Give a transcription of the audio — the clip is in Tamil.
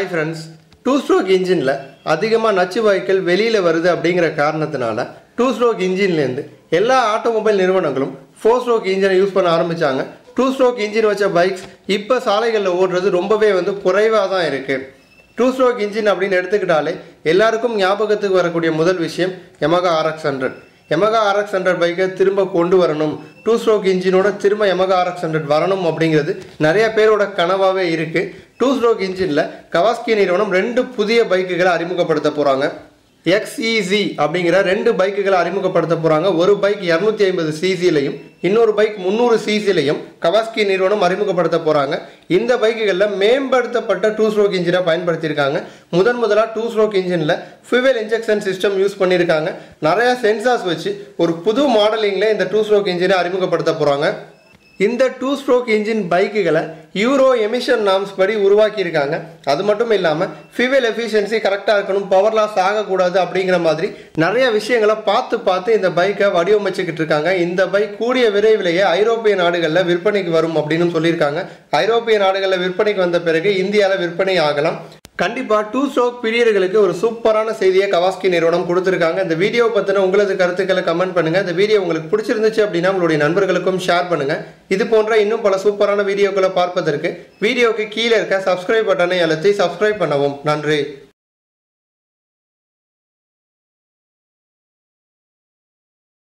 ஹாய் ஃப்ரெண்ட்ஸ் டூ ஸ்ட்ரோக் இன்ஜினில் அதிகமாக நச்சு வாயுக்கள் வெளியில் வருது அப்படிங்கிற காரணத்தினால டூ ஸ்ட்ரோக் இன்ஜின்லேருந்து எல்லா ஆட்டோமொபைல் நிறுவனங்களும் ஃபோர் ஸ்ட்ரோக் இன்ஜினை யூஸ் பண்ண ஆரம்பித்தாங்க டூ ஸ்ட்ரோக் இன்ஜின் வச்ச பைக்ஸ் இப்போ சாலைகளில் ஓடுறது ரொம்பவே வந்து குறைவாக தான் இருக்குது டூ ஸ்ட்ரோக் இன்ஜின் அப்படின்னு எடுத்துக்கிட்டாலே எல்லாருக்கும் ஞாபகத்துக்கு வரக்கூடிய முதல் விஷயம் Yamaha RX hundred Yamaha RX hundred பைக்கை திரும்ப கொண்டு வரணும். டூ ஸ்ட்ரோக் இன்ஜினோட திரும்ப எமகா ஆர்எக்ஸ் ஹண்ட்ரட் வரணும் அப்படிங்கிறது நிறைய பேரோட கனவாகவே இருக்குது டூ ஸ்ட்ரோக் இன்ஜினில் கவாஸ்கி நிறுவனம் ரெண்டு புதிய பைக்குகளை அறிமுகப்படுத்த போகிறாங்க எக்ஸ்இசி அப்படிங்கிற ரெண்டு பைக்குகளை அறிமுகப்படுத்த போகிறாங்க ஒரு பைக் இரநூத்தி ஐம்பது சிசிலையும் இன்னொரு பைக் முந்நூறு சிசிலையும் கவாஸ்கி நிறுவனம் அறிமுகப்படுத்த போகிறாங்க இந்த பைக்குகளில் மேம்படுத்தப்பட்ட டூ ஸ்ட்ரோக் இன்ஜினை பயன்படுத்தியிருக்காங்க. முதன் முதலாக டூ ஸ்ட்ரோக் இன்ஜினில் ஃபியூவல் இன்ஜெக்ஷன் சிஸ்டம் யூஸ் பண்ணியிருக்காங்க. நிறையா சென்சார்ஸ் வச்சு ஒரு புது மாடலிங்கில் இந்த டூ ஸ்ட்ரோக் இன்ஜினை அறிமுகப்படுத்த போகிறாங்க இந்த டூ ஸ்ட்ரோக் இன்ஜின் பைக்குகளை யூரோ எமிஷன் நாம்ஸ் படி உருவாக்கியிருக்காங்க. அது மட்டும் இல்லாமல் ஃபியூவல் எஃபிஷியன்சி கரெக்டாக இருக்கணும் பவர் லாஸ் ஆகக்கூடாது அப்படிங்கிற மாதிரி நிறைய விஷயங்களை பார்த்து பார்த்து இந்த பைக்கை வடிவமைச்சுக்கிட்டு இருக்காங்க. இந்த பைக் கூடிய விரைவிலேயே ஐரோப்பிய நாடுகளில் விற்பனைக்கு வரும் அப்படின்னு சொல்லியிருக்காங்க. ஐரோப்பிய நாடுகளில் விற்பனைக்கு வந்த பிறகு இந்தியாவில் விற்பனை ஆகலாம். கண்டிப்பாக டூ ஸ்ட்ரோக் பிரியர்களுக்கு ஒரு சூப்பரான செய்தியை கவாஸ்கி நிறுவனம் கொடுத்துருக்காங்க. இந்த வீடியோ பற்றின உங்களது கருத்துக்களை கமெண்ட் பண்ணுங்கள் இந்த வீடியோ உங்களுக்கு பிடிச்சிருந்துச்சு அப்படின்னா உங்களுடைய நண்பர்களுக்கும் ஷேர் பண்ணுங்கள் இது போன்ற இன்னும் பல சூப்பரான வீடியோக்களை பார்ப்பதற்கு வீடியோக்கு கீழே இருக்க சப்ஸ்கிரைப் பட்டனை அழுத்தி சப்ஸ்கிரைப் பண்ணவும். நன்றி.